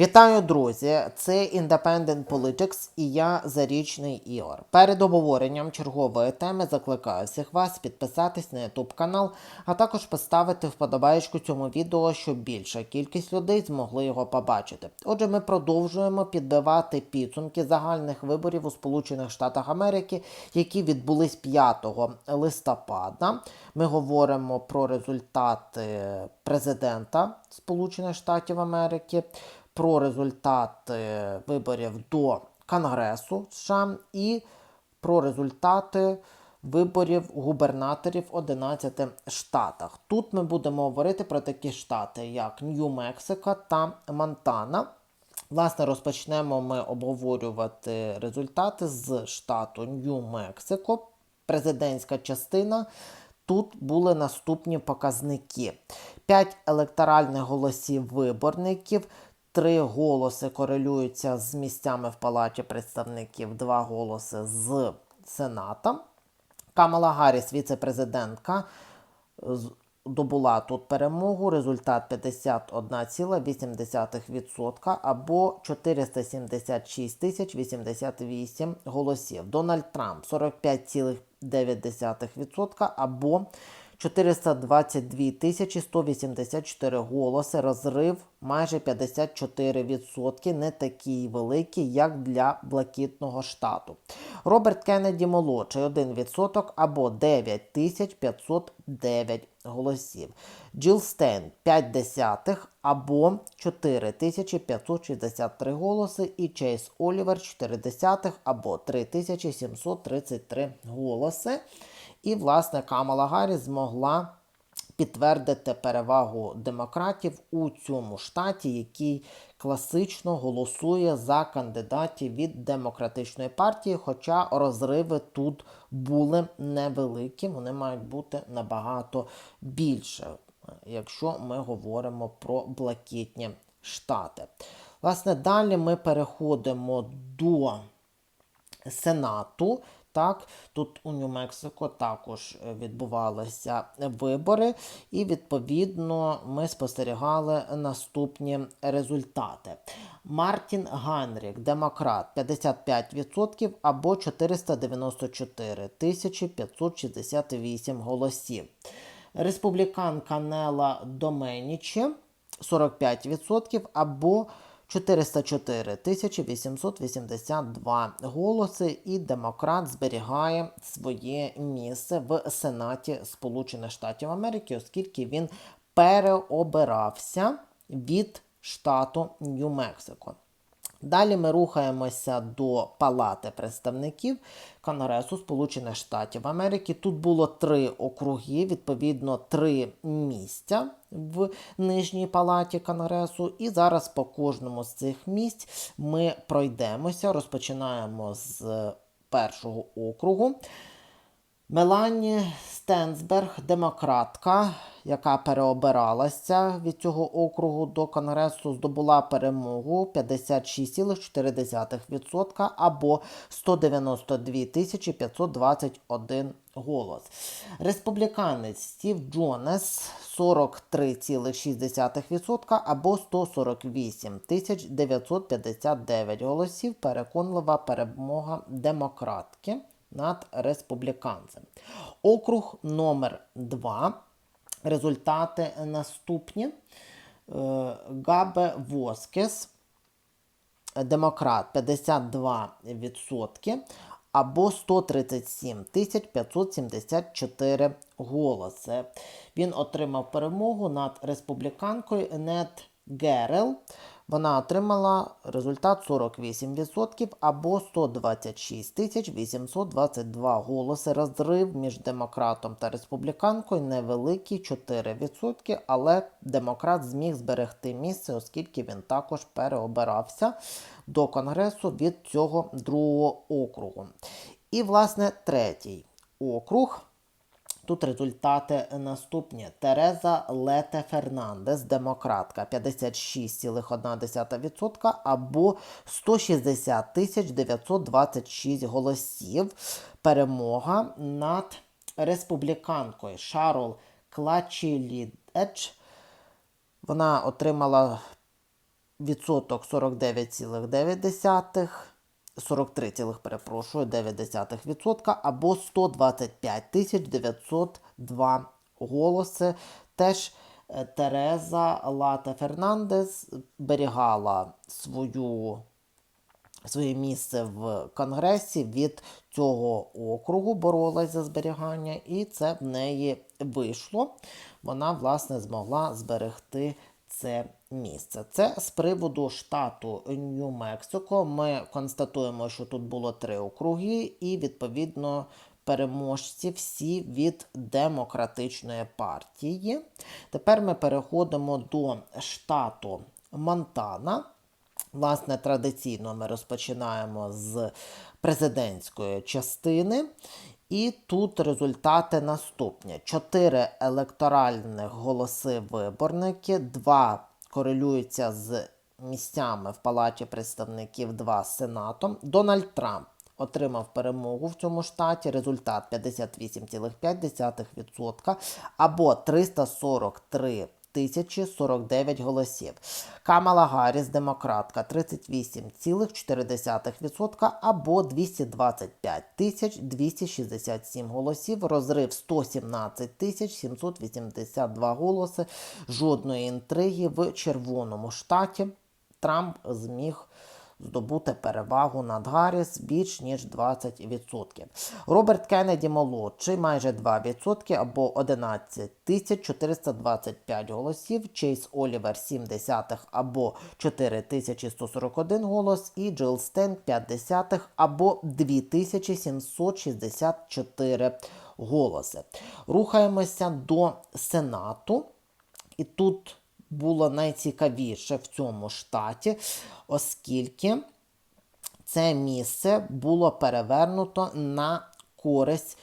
Вітаю, друзі! Це Independent Politics і я Зарічний Ігор. Перед обговоренням чергової теми закликаю всіх вас підписатись на YouTube канал, а також поставити вподобаєчку цьому відео, щоб більша кількість людей змогли його побачити. Отже, ми продовжуємо підбивати підсумки загальних виборів у Сполучених Штатах Америки, які відбулись 5 листопада. Ми говоримо про результати президента Сполучених Штатів Америки про результати виборів до Конгресу США і про результати виборів губернаторів в 11 штатах. Тут ми будемо говорити про такі штати, як Нью-Мексико та Монтана. Власне, розпочнемо ми обговорювати результати з штату Нью-Мексико. Президентська частина. Тут були наступні показники: 5 електоральних голосів виборників, 3 голоси корелюються з місцями в Палаті представників, 2 голоси з Сената. Камала Гарріс, віце-президентка, добула тут перемогу. Результат 51,8% або 476 тисяч 88 голосів. Дональд Трамп 45,9% або 422 тисячі 184 голоси, розрив майже 54%, не такий великий, як для блакитного штату. Роберт Кеннеді молодший 1% або 9509 голосів. Джилл Стейн 5 десятих або 4563 голоси. І Чейз Олівер 4 десятих або 3733 голоси. І, власне, Камала Гарріс змогла підтвердити перевагу демократів у цьому штаті, який класично голосує за кандидатів від демократичної партії. Хоча розриви тут були невеликі, вони мають бути набагато більше, якщо ми говоримо про блакитні штати. Власне, далі ми переходимо до Сенату. Так, Тут у Нью-Мексико також відбувалися вибори, і, відповідно, ми спостерігали наступні результати. Мартін Ганрік, демократ, 55% або 494 568 голосів. Республіканка Нела Доменічі 45% або 404 тисячі 882 голоси, і демократ зберігає своє місце в Сенаті Сполучених Штатів Америки, оскільки він переобирався від штату Нью-Мексико. Далі ми рухаємося до Палати представників Конгресу Сполучених Штатів Америки. Тут було три округи, відповідно, три місця в нижній палаті Конгресу. І зараз по кожному з цих місць ми пройдемося. Розпочинаємо з першого округу. Мелані Стенсберг, демократка, яка переобиралася від цього округу до Конгресу, здобула перемогу 56,4% або 192 521 голос. Республіканець Стів Джонес 43,6% або 148 959 голосів. Переконлива перемога демократки над республіканцем. Округ номер 2 Результати наступні. Габе Воскес, демократ 52% або 137 574 голоси. Він отримав перемогу над республіканкою Нет Герел. Вона отримала результат 48% або 126 тисяч 822 голоси. Розрив між демократом та республіканкою невеликий 4%, але демократ зміг зберегти місце, оскільки він також переобирався до Конгресу від цього другого округу. І, власне, третій округ. Тут результати наступні. Тереза Лете Фернандес, демократка, 56,1% або 160 тисяч 926 голосів. Перемога над республіканкою Шарол Клачілідеч. Вона отримала відсоток 49,9, 43, цілих, перепрошую, 9% або 125 902 голоси. Теж е, Тереза Лата Фернандес зберігала свою своє місце в Конгресі від цього округу, боролась за зберігання, і це в неї вийшло. Вона, власне, змогла зберегти це місце. Це з приводу штату Нью-Мексико. Ми констатуємо, що тут було три округи, і відповідно. Переможці всі від демократичної партії. Тепер ми переходимо до штату Монтана. Власне, традиційно ми розпочинаємо з президентської частини. І тут результати наступні: 4 електоральних голоси виборники, 2 корелюються з місцями в Палаті представників, 2 з Сенатом. Дональд Трамп отримав перемогу в цьому штаті. Результат 58,5% або 343 тисячі 49 голосів. Камала Гарріс, демократка, 38,4% або 225 тисяч 267 голосів. Розрив 117 782 голоси. Жодної інтриги в червоному штаті. Трамп зміг здобути перевагу над Гарріс більш ніж 20%. Роберт Кеннеді молодший майже 2% або 11 425 голосів. Чейз Олівер 7 або 4141 голос. І Джил Стен 5 десятих або 2764 голоси. Рухаємося до Сенату. І тут було найцікавіше в цьому штаті, оскільки це місце було перевернуто на користь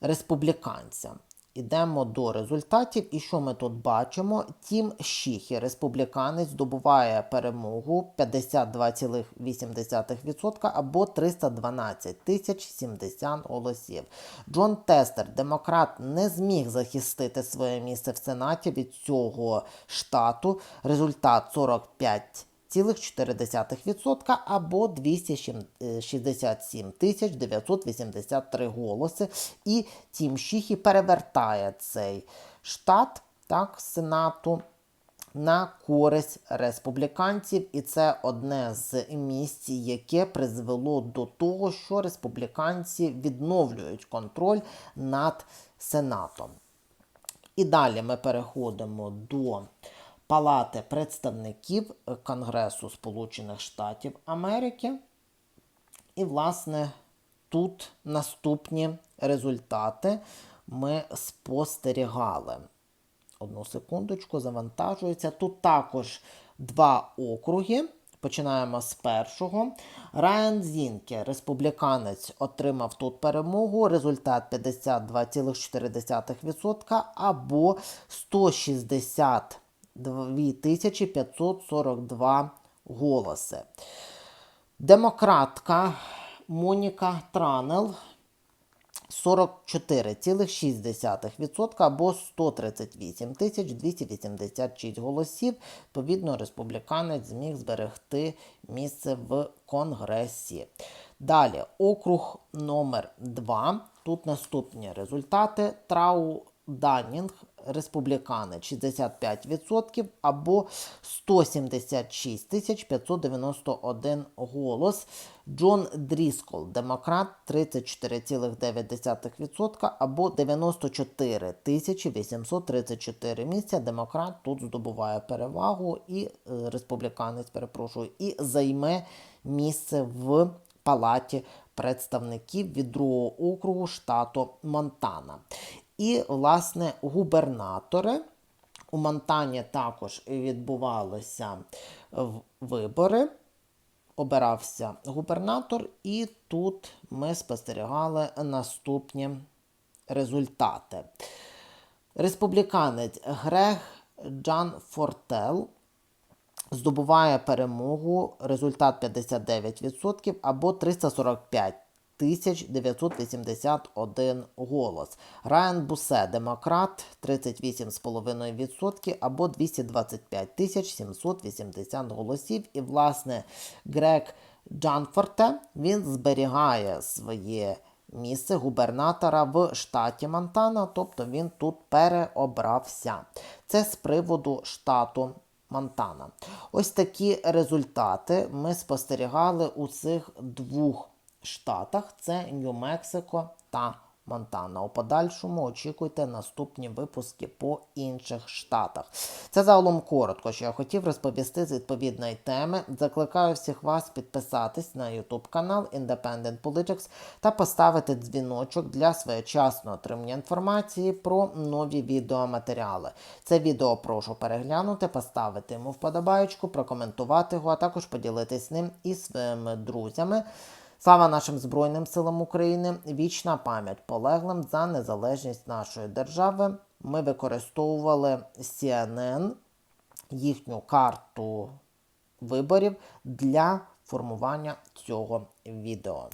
республіканцям. Ідемо до результатів. І що ми тут бачимо? Тім Шіхі, республіканець, здобуває перемогу 52,8% або 312 тисяч 70 голосів. Джон Тестер, демократ, не зміг захистити своє місце в Сенаті від цього штату. Результат 45 0,4% або 267 тисяч 983 голоси. І Тім Шіхі перевертає цей штат так, Сенату на користь республіканців, і це одне з місць, яке призвело до того, що республіканці відновлюють контроль над Сенатом. І далі ми переходимо до Палати представників Конгресу Сполучених Штатів Америки. І, власне, тут наступні результати ми спостерігали. Одну секундочку, завантажується. Тут також два округи. Починаємо з першого. Райан Зінке, республіканець, отримав тут перемогу. Результат 52,4% або 160 2542 голоси. Демократка Моніка Транел 44,6% або 138 286 голосів. Відповідно, республіканець зміг зберегти місце в Конгресі. Далі, округ номер 2 Тут наступні результати. Трау Данінг, республіканець 65% або 176 591 голос. Джон Дріскол, демократ 34,9% або 94 тисячі 834 місця. Демократ тут здобуває перевагу і е, республіканець, перепрошую, і займе місце в палаті представників від другого округу штату Монтана. І, власне, губернатори. У Монтані також відбувалися вибори. Обирався губернатор, і тут ми спостерігали наступні результати. Республіканець Грег Джан Фортел здобуває перемогу, результат 59% або 345 981 голос. Райан Бусе, демократ, 38,5% або 225 тисяч 780 голосів. І, власне, Грег Джанфорте, він зберігає своє місце губернатора в штаті Монтана, тобто він тут переобрався. Це з приводу штату Монтана. Ось такі результати ми спостерігали у цих двох штатах: це Нью-Мексико та Монтана. У подальшому очікуйте наступні випуски по інших штатах. Це загалом коротко, що я хотів розповісти з відповідної теми. Закликаю всіх вас підписатись на YouTube канал Independent Politics та поставити дзвіночок для своєчасного отримання інформації про нові відеоматеріали. Це відео прошу переглянути, поставити йому вподобаєчку, прокоментувати його, а також поділитись ним із своїми друзями. Слава нашим Збройним силам України! Вічна пам'ять полеглим за незалежність нашої держави. Ми використовували CNN, їхню карту виборів для формування цього відео.